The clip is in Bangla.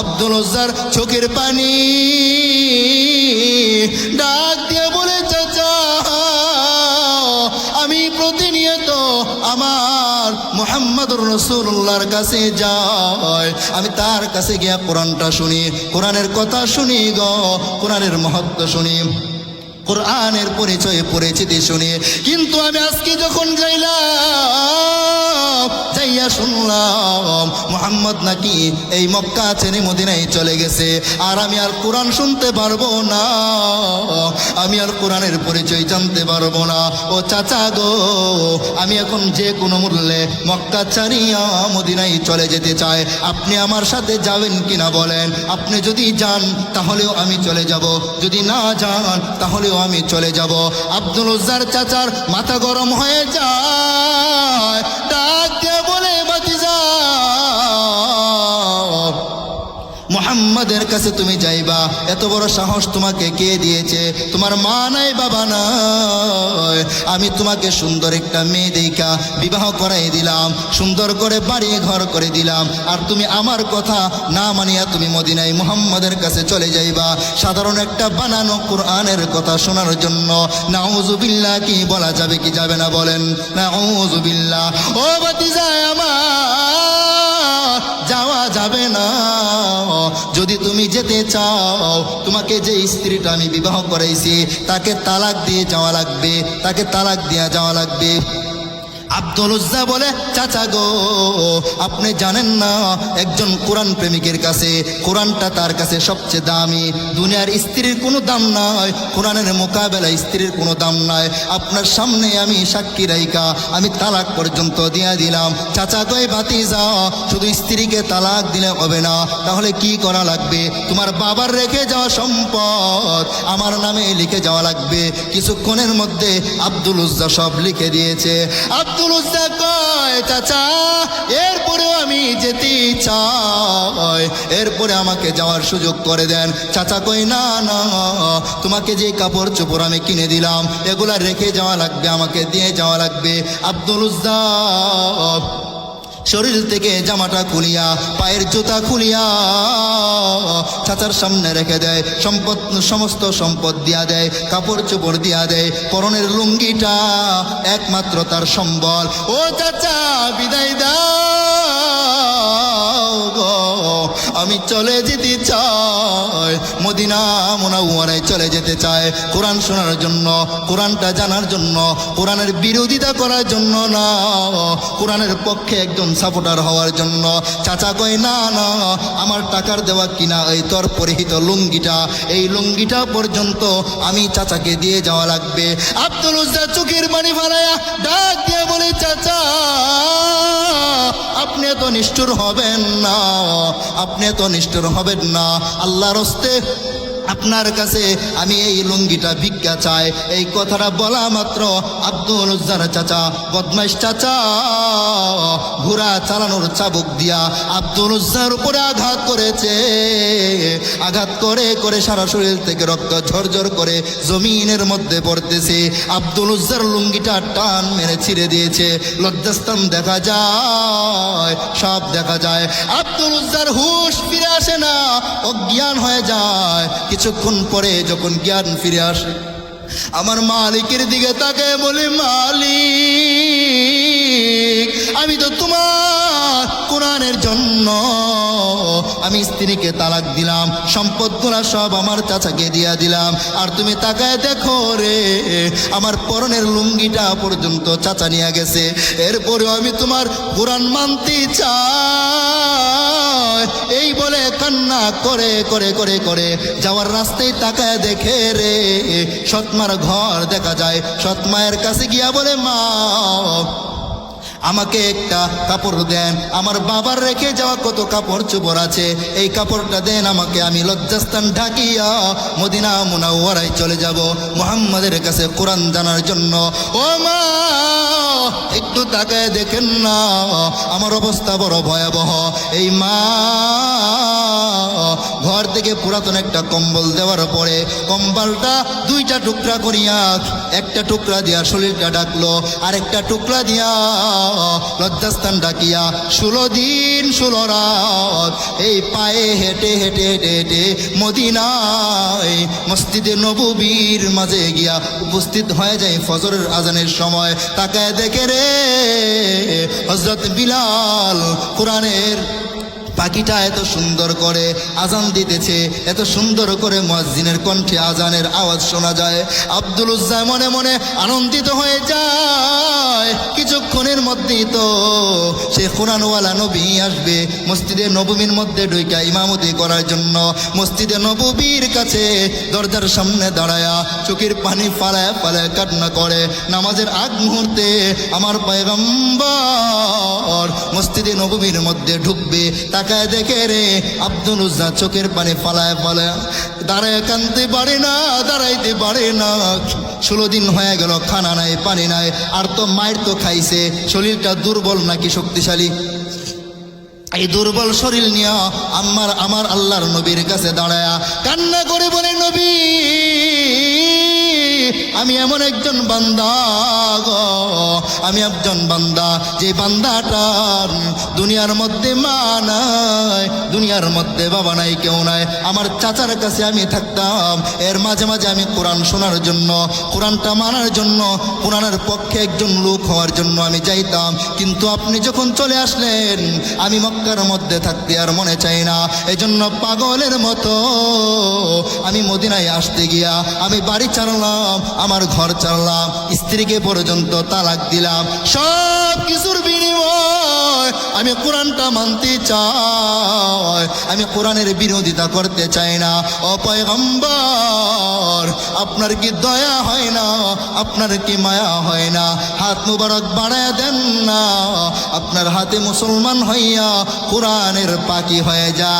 আব্দুল উজ্জার চোখের পানি। ডাক দিয়ে বলে, চাচা, আমি প্রতিনিয়ত আমার মোহাম্মদুর রসুল্লাহর কাছে যাই। আমি তার কাছে গিয়া কোরআনটা শুনি, কোরআনের কথা শুনি গ, কোরআনের মহত্ব শুনি, কোরআনের পরিচয়ে পরিচিতি শুনি। কিন্তু আমি আজকে যখন যাইলাম, যাইয়া শুনলাম মোহাম্মদ নাকি এই মক্কা ছেড়ে মদিনায় চলে গেছে? আর আমি আর কোরআন শুনতে পারব না। আমি আর কোরআনের পরিচয় জানতে পারব না। ও চাচা গো, আমি এখন যে কোনো মূল্যে মক্কা ছাড়িয়া মদিনায় চলে যেতে চাই। আপনি আমার সাথে যাবেন কিনা বলেন? আপনি যদি যান, তাহলেও আমি চলে যাব। যদি না যান, তাহলেও আমি চলে যাব। আব্দুল উজ্জার চাচার মাথা গরম হয়ে যায়। মোহাম্মদের কাছে তুমি যাইবা। এত বড় সাহস তোমাকে কে দিয়েছে? তোমার মা নাই, বাবা নাই। আমি তোমাকে সুন্দর একটা মেয়ে দেখা, বিবাহ করাই দিলাম, সুন্দর করে বাড়ি ঘর করে দিলাম। আর তুমি আমার কথা না মানিয়া তুমি মদিনায় মোহাম্মদের কাছে চলে যাইবা। সাধারণ একটা বানানো কোরআনের কথা শোনার জন্য নাউজুবিল্লাহ কি বলা যাবে কি যাবে না বলেন? নাউজুবিল্লাহ। ও বাতিজায় আমার, যাওয়া যাবে না। যদি তুমি যেতে চাও, তোমাকে যে স্ত্রীটা আমি বিবাহ করাইছি, তাকে তালাক দিয়ে যাওয়া লাগবে, তাকে তালাক দেওয়া যাওয়া লাগবে। আব্দুল উজ্জা বলে, চাচা গো, আপনি জানেন না, একজন কোরআন প্রেমিকের কাছে, কোরআনটা তার কাছে সবচেয়ে দামি। দুনিয়ার স্ত্রীর কোনো দাম নাই, কোরআনের মোকাবেলায় স্ত্রীর কোনো দাম নাই। আপনার সামনে আমি সাক্ষী রাইকা আমি তালাক পর্যন্ত দিয়া দিলাম। চাচা কই বাতি যা শুধু স্ত্রীকে তালাক দিলে হবে না, তাহলে কি করা লাগবে? তোমার বাবার রেখে যাওয়া সম্পদ আমার নামে লিখে যাওয়া লাগবে। কিছুক্ষণের মধ্যে আব্দুল উজ্জা সব লিখে দিয়েছে। আব্দুল উজ্জা কয়, চাচা, এরপরেও আমি যেতে চাই। এরপরে আমাকে যাওয়ার সুযোগ করে দেন। চাচা কই না না, তোমাকে যে কাপড় চোপড় আমি কিনে দিলাম, এগুলা রেখে যাওয়া লাগবে, আমাকে দিয়ে যাওয়া লাগবে। আব্দুল উজ্জা শরীর থেকে জামাটা খুলিয়া, পায়ের জুতা খুলিয়া চাচার সামনে রেখে দেয়, সম্পদ, সমস্ত সম্পদ দিয়া দেয়, কাপড় চোপড় দিয়া দেয়, পরনের লুঙ্গিটা একমাত্র তার সম্বল। ও চাচা, বিদায় দাও আমি চলে যেতে চাই। মদিনা মোনাউয়ারায় চলে যেতে চায়। কোরআন শোনার জন্য, কোরআনটা জানার জন্য, কোরআনের বিরোধিতা করার জন্য না। কোরআনের পক্ষে একজন সাপোর্টার হওয়ার জন্য। চাচা কয়, না না, আমার টাকার দেওয়া কিনা এই তোর পরিহিত লুঙ্গিটা? এই লুঙ্গিটা পর্যন্ত আমি চাচাকে দিয়ে যাওয়া লাগবে। আব্দুল চোখের পানি ফালাইয়া ডাক দিয়ে বলে, চাচা আপনি তো নিষ্ঠুর হবেন না আপনি তো নিষ্ঠুর হবেন না। আল্লাহর হস্তে আপনার কাছে আমি এই লুঙ্গিটা ভিক্ষা চাই। এই কথাটা বলা মাত্র আব্দুল উজ্জার চাচা, বদমাইশ চাচা, ঘোড়া চালানোর চাবুক দিয়া আব্দুল উজ্জার উপরে আঘাত করেছে। আঘাত করে করে সারা শরীর থেকে রক্ত ঝরঝর করে জমিনের মধ্যে পড়তেছে। আব্দুল উজ্জার লুঙ্গিটা টান মেরে ছিঁড়ে দিয়েছে। লজ্জাস্থান দেখা যায়, সব দেখা যায়। আব্দুল উজ্জার হুশ ফিরে আসে না, অজ্ঞান হয়ে যায়। কিছুক্ষণ পরে যখন জ্ঞান ফিরে আসে, আমার মালিকের দিকে তাকে বলি, মালিক, আমি তো তোমার কোরআনের জন্য আমি স্ত্রীকে তালাক দিলাম সম্পদগুলা সব আমার চাচাকে দিয়া দিলাম। আর তুমি তাকায় দেখো রে, আমার পরনের লুঙ্গিটা পর্যন্ত চাচা নিয়ে গেছে। এরপরেও আমি তোমার কোরআন মানতে চাই। এই বলে কান্না করে করে করে করে যাওয়ার রাস্তায় তাকায় দেখে রে, সৎমার ঘর দেখা যায়। সৎমায়ের কাছে গিয়া বলে, মা আমাকে একটা কাপড় দেন। আমার বাবার রেখে যাওয়া কত কাপড় চোপড় আছে। এই কাপড়টা দেন আমাকে, আমি লজ্জাস্থান ঢাকিয়া মদিনা মুনাওয়ারায় চলে যাব। মোহাম্মদের কাছে কোরআন জানার জন্য। ও মা, একটু তাকায় দেখেন না, আমার অবস্থা বড় ভয়াবহ। এই মা, ঘর থেকে পুরাতন একটা কম্বল দেওয়ার পরে কম্বলটা দুইটা টুকরা করিয়া একটা টুকরা দিয়া শরীরটা ডাকলো আর একটা টুকরা দিয়া লজ্জাস্থান ডাকিয়া, ষোলো দিন, ষোলো রাত, এই পায়ে হেঁটে হেঁটে হেঁটে হেঁটে মদিনায় মসজিদে নববীর মাঝে গিয়া উপস্থিত হয়ে যায় ফজরের আজানের সময়। তাকায় দেখে রে হজরত বিলাল কোরআনের পাখিটা এত সুন্দর করে আজান দিতেছে, এত সুন্দর করে মসজিদের কণ্ঠে আজানের আওয়াজ শোনা যায়। আব্দুল উজ্জা মনে মনে আনন্দিত হয়ে যায়। কিছুক্ষণের মধ্যেই তো সে কোরআনওয়ালা নবী আসবে মসজিদে নবমীর মধ্যে ঢুইকা ইমামতি করার জন্য। মসজিদে নববীর কাছে দরজার সামনে দাঁড়ায়া চোখের পানি ফালায় ফালায় কান্না করে। নামাজের আগ মুহূর্তে আমার পয়গম্বর মসজিদে নবমীর মধ্যে ঢুকবে তাকায় দেখে রে, আব্দুল উজ্জা চোখের পানি ফালায় ফালায়। দাঁড়ায় কানতে পারে না, দাঁড়াইতে পারে না। ষোলো দিন হয়ে গেল, খানা নাই, পানি নাই, আর তো মায়ের তো খাইছে। শরীরটা দুর্বল নাকি শক্তিশালী? এই দুর্বল শরীর নিয়ে আমার আমার আল্লাহর নবীর কাছে দাঁড়ায়া কান্না করে বলে, নবী আমি এমন একজন বান্দা গো। আমি একজন বান্দা, যে বান্দাটার দুনিয়ার মধ্যে মা নাই, দুনিয়ার মধ্যে বাবা নাই, কেউ নাই। আমার চাচার কাছে আমি থাকতাম। এর মাঝে মাঝে আমি কোরআন শোনার জন্য, কোরআনটা মানার জন্য, কোরআনের পক্ষে একজন লোক হওয়ার জন্য আমি যাইতাম। কিন্তু আপনি যখন চলে আসলেন, আমি মক্কার মধ্যে থাকতে আর মনে চাই না। এই জন্য পাগলের মতো আমি মদিনায় আসতে গিয়া আমি বাড়ি চালালাম আমার ঘর চালালাম, স্ত্রীকে পর্যন্ত তালাক দিলাম। সব কিছুর বিনিময় আমি কোরআনটা মানতে চাই। আমি কোরআনের বিরোধিতা করতে চাই না। অপয়গম্বর আপনার কি দয়া হয় না? আপনার কি মায়া হয় না? হাত মুবারক বাড়ায় দেন না। আপনার হাতে মুসলমান হইয়া কোরআনের পাখি হয়ে যা